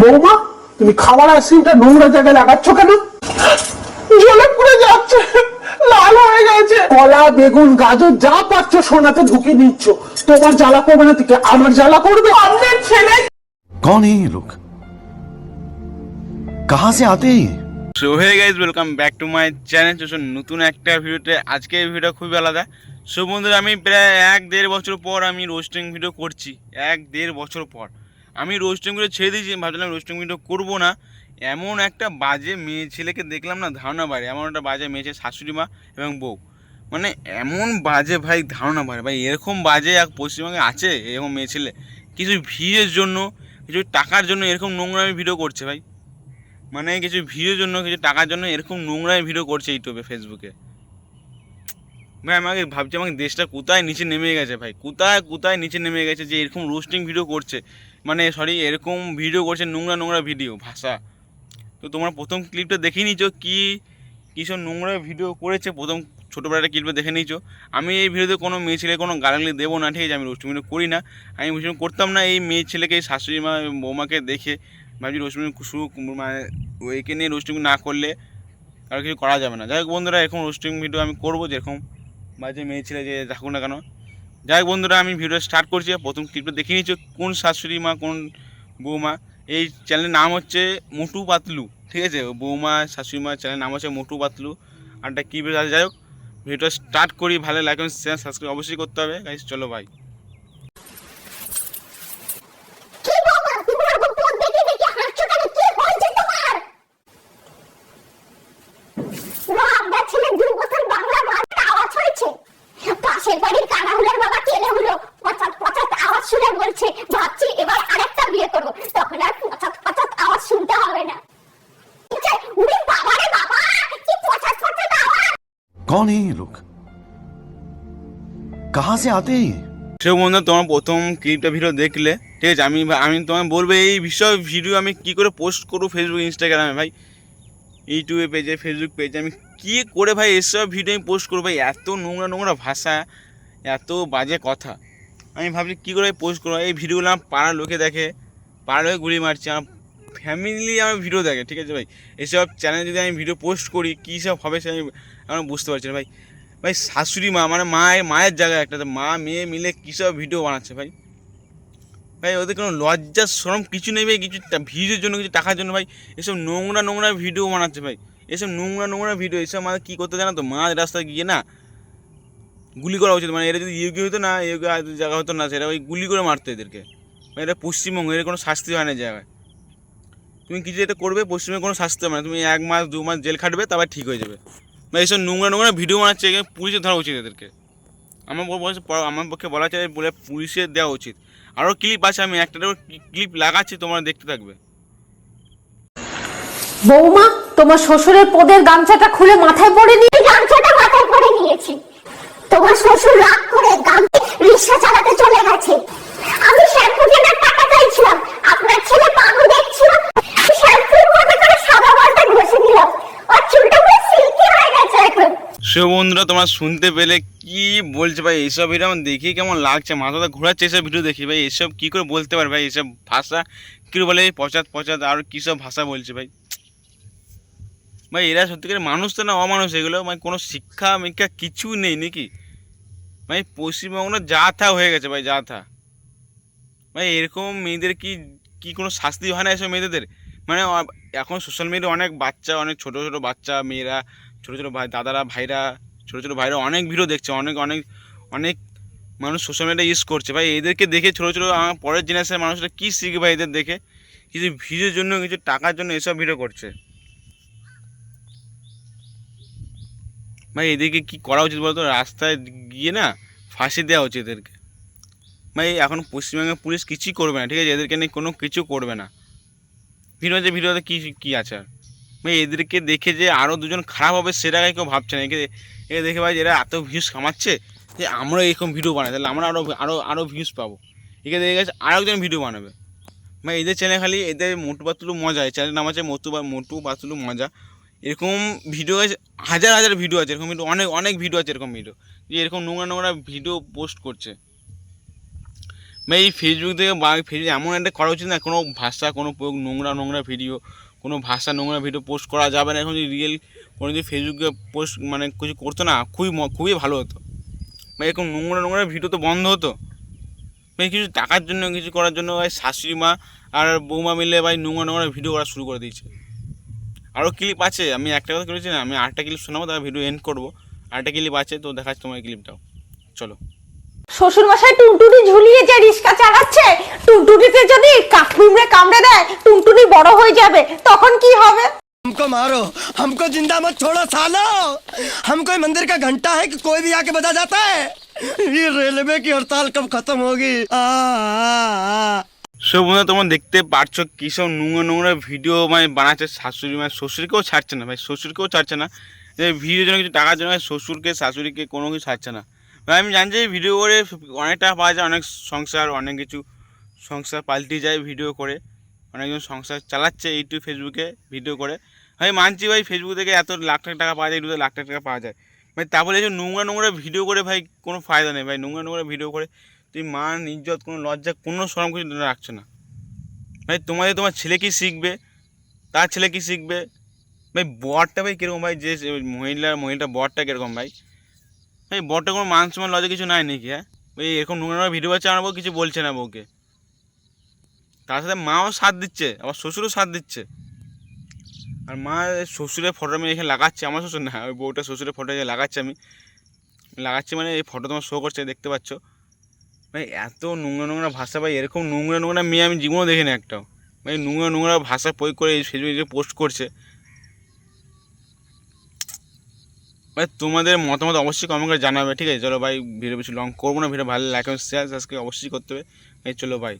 বৌমা তুমি খাবার আইসক্রিমটা নোংরা জায়গায় লাগাচ্ছ কেন? জলে পুড়ে যাচ্ছে লাল হয়ে গেছে। কলা বেগুন গাজর যা পাচ্ছ সোনাতে ঢুকে নিচ্ছ। তোমার জ্বালা করবে না থেকে আমার জ্বালা করবে। আপনার ছেলে কন এই লোক কাহা সে আতে so hey guys welcome back to my channel তো নতুন একটা ভিডিওতে আজকে ভিডিও খুবই আলাদা। সো বন্ধুরা আমি প্রায় এক দেড় বছর পর আমি রোস্টিং ভিডিও করছি। এক দেড় বছর পর। আমি রোস্টিং ভিডিও ছেড়ে দিয়েছি ভাবছিলাম রোস্টিং ভিডিও করব না। এমন একটা বাজে মেয়ে ছেলেকে দেখলাম না, ধারণা বাড়ে। এমন একটা বাজে মেয়ে ছেলে, শাশুড়ি মা এবং বউ। মানে এমন বাজে ভাই, ধারণা বাড়ে। ভাই, এরকম বাজে এক পশ্চিমবঙ্গে আছে এরকম মেয়ে ছেলে? কিছু ভিউয়ের জন্য, কিছু টাকার জন্য এরকম নোংরামি ভিডিও করছে ভাই। মানে কিছু ভিডিওর জন্য, কিছু টাকার জন্য এরকম নোংরাই ভিডিও করছে ইউটিউবে ফেসবুকে ভাই, আমাকে ভাবছি আমাকে দেশটা কোথায় নিচে নেমে গেছে ভাই? কোথায় কোথায় নিচে নেমে গেছে যে এরকম রোস্টিং ভিডিও করছে? মানে সরি এরকম ভিডিও করছে নোংরা নোংরা ভিডিও ভাষা। তো তোমরা প্রথম ক্লিপটা দেখে নিছো কি কিসব নোংরা ভিডিও করেছে, প্রথম ছোটোবেলাটা ক্লিপটা দেখে নিয়েছো। আমি এই ভিডিওতে কোনো মেয়ে ছেলে কোনো গালাগালি দেবো না, ঠিক আছে? আমি রোস্টিং করি না। আমি রোস্টিং করতাম না এই মেয়ে ছেলেকে, শাশুড়ি মা, বৌমাকে দেখে। ভাবছি রোস্টিং শুরু মানে ওইকে নিয়ে রোস্টিং না করলে আর কিছু করা যাবে না। যাই হোক বন্ধুরা এখন রোস্টিং ভিডিও আমি করব, যেরকম বা যে মেয়ে ছেলে যে থাকুক না কেন। যাই হোক বন্ধুরা, আমি ভিডিও স্টার্ট করছি। প্রথম ক্লিপটা দেখে নিচ্ছি, কোন শাশুড়ি মা, কোন বৌমা। এই চ্যানেলের নাম হচ্ছে মোটু পাতলু, ঠিক আছে? বৌমা, শাশুড়ি মা চ্যানেলের নাম হচ্ছে মোটু পাতলু। আর একটা কী যাই হোক ভিডিওটা স্টার্ট করি, ভালো লাগে চ্যানেল সাবস্ক্রাইব অবশ্যই করতে হবে। গাইজ চলো ভাই কি বাবা তুমি এরকম পথ দেখে দেখে হাঁটছো কেন কি হয়েছে তোমার পুরো আপনার ছেলে দুই বছর বাংলা ভাষা আওয়াজ হয়েছে পাশের বাড়ির কানাহুলের বাবা টেনে হলো পচাত পচাত আওয়াজ শুনে বলছে ভাবছি এবার আরেকটা বিয়ে করব। তখন আর পচাত পচাত আওয়াজ শুনতে হবে না। এই লোক? কাহা সে আতে বন্ধু তোমার প্রথম ক্লিপটা ভিডিও দেখলে ঠিক আছে? আমি আমি তোমায় বলব এই বিষয়ে ভিডিও আমি কি করে পোস্ট করব ফেসবুক ইনস্টাগ্রামে ভাই? ইউটিউবে পেজে ফেসবুক পেজে আমি কী করে ভাই এসব ভিডিও আমি পোস্ট করব ভাই? এত নোংরা নোংরা ভাষা এত বাজে কথা। আমি ভাবছি কী করে পোস্ট করব? এই ভিডিওগুলো আমার পাড়ার লোকে দেখে, পাড়ার লোকে গুলি মারছে, আমার ফ্যামিলি আমার ভিডিও দেখে, ঠিক আছে ভাই? এসব চ্যানেলে যদি আমি ভিডিও পোস্ট করি, কী সব হবে সে আমি আমি বুঝতে পারছি না ভাই। ভাই, শাশুড়ি মা মানে মায়ের মায়ের জায়গায় একটা মা, মেয়ে মিলে কী সব ভিডিও বানাচ্ছে ভাই? ভাই, ওদের কোনো লজ্জা, শরম কিছু নেই ভাই, কিছু ভিডিওর জন্য কিছু টাকার জন্য ভাই, এসব নোংরা নোংরা ভিডিও বানাচ্ছে ভাই। এসব নোংরা নোংরা ভিডিও এসব মানে কী করতে জানো তো? মাঝ রাস্তায় গিয়ে না গুলি করা উচিত। মানে এরা যদি ইয়োগি হতো না ইয়োগি জায়গা হতো না সেটা ওই গুলি করে মারতো এদেরকে। মানে এটা পশ্চিমবঙ্গ এর কোনো শাস্তি হয় না জায়গায়। তুমি কিছু এটা করবে পশ্চিমবঙ্গে কোনো শাস্তি হবে না। তুমি এক মাস দু মাস জেল খাটবে তারপর ঠিক হয়ে যাবে। বা এইসব নোংরা নোংরা ভিডিও বানাচ্ছে এখানে পুলিশে ধরা উচিত এদেরকে। আমার বলছে আমার পক্ষে বলা চাই বলে পুলিশে দেওয়া উচিত। আরও ক্লিপ আছে আমি একটা ক্লিপ লাগাচ্ছি তোমরা দেখতে থাকবে। বৌমা তোমার শ্বশুরের পদের গামছাটা খুলে মাথায় পড়ে নিয়ে গামছাটা মাথায় করে নিয়েছি। তোমার শ্বশুর রাগ করে গামছে রিক্সা চালাতে চলে গেছে। আমি শ্যাম্পু কেনার টাকা চাইছিলাম। আপনার ছেলে পাগল দেখছিল। শ্যাম্পুর করে সাদা ঘষে দিলাম আর চুলটা পুরো সিল্কি হয়ে গেছে এখন। সে বন্ধুরা, তোমরা শুনতে পেলে কি বলছে ভাই? এইসব আমার দেখি কেমন লাগছে? মাথাটা ঘোরাচ্ছে এসব ভিডিও দেখি। ভাই, এসব কী করে বলতে পারে ভাই? এসব ভাষা কী বলে? পচাত পচাত আর কী সব ভাষা বলছে ভাই? ভাই, এরা সত্যিকার মানুষ তো না, অমানুষ এগুলো? মানে কোনো শিক্ষা মিক্ষা কিছু নেই, নাকি? ভাই পশ্চিমবঙ্গ যা থা হয়ে গেছে ভাই যা থা ভাই, এরকম মেয়েদের কি কি কোনো শাস্তি হয় না এসব মেয়েদের? মানে এখন সোশ্যাল মিডিয়া অনেক বাচ্চা, অনেক ছোট ছোট বাচ্চা মেয়েরা, ছোটো ছোটো ভাই, দাদারা, ভাইরা, ছোটো ছোটো ভাইরা অনেক ভিডিও দেখছে, অনেক অনেক অনেক মানুষ সোশ্যাল মিডিয়া ইউজ করছে। ভাই, এদেরকে দেখে ছোটো ছোটো আমার পরের জেনারেশনের মানুষরা কী শিখবে এদের দেখে? কিছু ভিডিওর জন্য, কিছু টাকার জন্য এসব ভিডিও করছে। ভাই এদেরকে কী করা উচিত বলতো? রাস্তায় গিয়ে না ফাঁসি দেওয়া উচিত এদেরকে। ভাই এখন পশ্চিমবঙ্গের পুলিশ কিছুই করবে না, ঠিক আছে? এদেরকে নিয়ে কোনো কিছু করবে না। ভিডিও যে ভিডিওতে কী কী আছে? আর ভাই এদেরকে দেখে যে আরও দুজন খারাপ হবে সেটাকে কেউ ভাবছে না। একে এ দেখে ভাই এরা এত ভিউজ কামাচ্ছে যে আমরা এরকম ভিডিও বানাই, তাহলে আমরা আরও আরও আরও ভিউজ পাবো। একে দেখে গেছে আরও একজন ভিডিও বানাবে। ভাই এদের চ্যানেল খালি, এদের মোটু পাতলু মজা, এই চ্যানেল নাম আছে মোটু বা, মোটু পাতলু মজা। এরকম ভিডিও আছে, হাজার হাজার ভিডিও আছে, এরকম ভিডিও অনেক অনেক ভিডিও আছে এরকম ভিডিও যে এরকম নোংরা নোংরা ভিডিও পোস্ট করছে। ভাই, এই ফেসবুক থেকে বা ফেসবুক এমন একটা করা উচিত না, কোনো ভাষা, কোনো নোংরা নোংরা ভিডিও কোনো ভাষা নোংরা ভিডিও পোস্ট করা যাবে না। এখন যদি রিয়েল কোনো যদি ফেসবুকে পোস্ট মানে কিছু করতো না, খুবই খুবই ভালো হতো। ভাই, এরকম নোংরা নোংরা ভিডিও তো বন্ধ হতো। ভাই, কিছু টাকার জন্য, কিছু করার জন্য, ভাই, শাশুড়ি মা আর বৌমা মিলে, ভাই, নোংরা নোংরা ভিডিও করা শুরু করে দিয়েছে। আরও ক্লিপ আছে আমি একটা কথা করেছি না আমি আটটা ক্লিপ শোনাবো তারপর ভিডিও এন্ড করবো আরেকটা ক্লিপ আছে তো দেখাচ্ছি তোমার ক্লিপটাও চলো শ্বশুর মশাই টুনটুনি ঝুলিয়ে যে রিক্সা চালাচ্ছে টুনটুনিতে যদি কাকড়ুমড়ে কামড়ে দেয় টুনটুনি বড় হয়ে যাবে তখন কি হবে हमको मारो हमको जिंदा मत छोड़ो सालो हम कोई मंदिर का घंटा है कि कोई भी आके बजा जाता है ये रेलवे की हड़ताल कब खत्म होगी आ, आ, आ। সব বন্ধুরা, তোমরা দেখতে পারছ কী সব নোংরা নোংরা ভিডিও মানে বানাচ্ছে শাশুড়ি মানে শ্বশুরকেও ছাড়ছে না, ভাই। শ্বশুরকেও ছাড়ছে না। যে ভিডিওর জন্য কিছু টাকার জন্য শ্বশুরকে, শাশুড়িকে কোনো কিছু ছাড়ছে না। ভাই, আমি জানি যে ভিডিও করে অনেক টাকা পাওয়া যায়, অনেক সংসার, অনেক কিছু সংসার পাল্টে যায় ভিডিও করে। অনেকজন সংসার চালাচ্ছে ইউটিউব ফেসবুকে ভিডিও করে। ভাই, মানছি ভাই ফেসবুক থেকে এত লাখ লাখ টাকা পাওয়া যায় ইউটিউবে লাখ লাখ টাকা পাওয়া যায়। ভাই তারপরে যে নোংরা নোংরা ভিডিও করে, ভাই, কোনো ফায়দা নেই। ভাই, নোংরা নোংরা ভিডিও করে তুই মান, ইজ্জত, কোনো লজ্জা, কোনো সরম কিছু রাখছো না। ভাই, তোমাদের, তোমার ছেলে কি শিখবে? তার ছেলে কি শিখবে? ভাই, বরটা ভাই কীরকম ভাই? যে যে মহিলা মহিলাটা বরটা কীরকম ভাই? ভাই বরটা কোনো মান, সম্মান, লজ্জা কিছু নাই নাকি হ্যাঁ? ভাই, এরকম নোংরা ভিডিও বাচ্চা বউ কিছু বলছে না বউকে। তার সাথে মাও সাথ দিচ্ছে, আবার শ্বশুরও সাথ দিচ্ছে। আর মা শ্বশুরের ফটো আমি এখানে লাগাচ্ছি, আমার শ্বশুর না, ওই বউটা শ্বশুরের ফটো লাগাচ্ছি আমি। লাগাচ্ছি মানে এই ফটো তোমার শো করছে, দেখতে পাচ্ছ। ভাই, এত নোংরা নোংরা ভাষা ভাই, এরকম নোংরা নোংরা মেয়ে আমি জীবনও দেখিনি একটাও। ভাই, নোংরা নোংরা ভাষা প্রয়োগ করে ফেসবুকে যে পোস্ট করছে। ভাই, তোমাদের মতামত অবশ্যই কমেন্ট করে জানাবে, ঠিক আছে? চলো ভাই ভিডিও বেশি লং করব না ভিডিও ভালো লাগে শেয়ার সাবস্ক্রাইব অবশ্যই করতে হবে। এই চলো ভাই।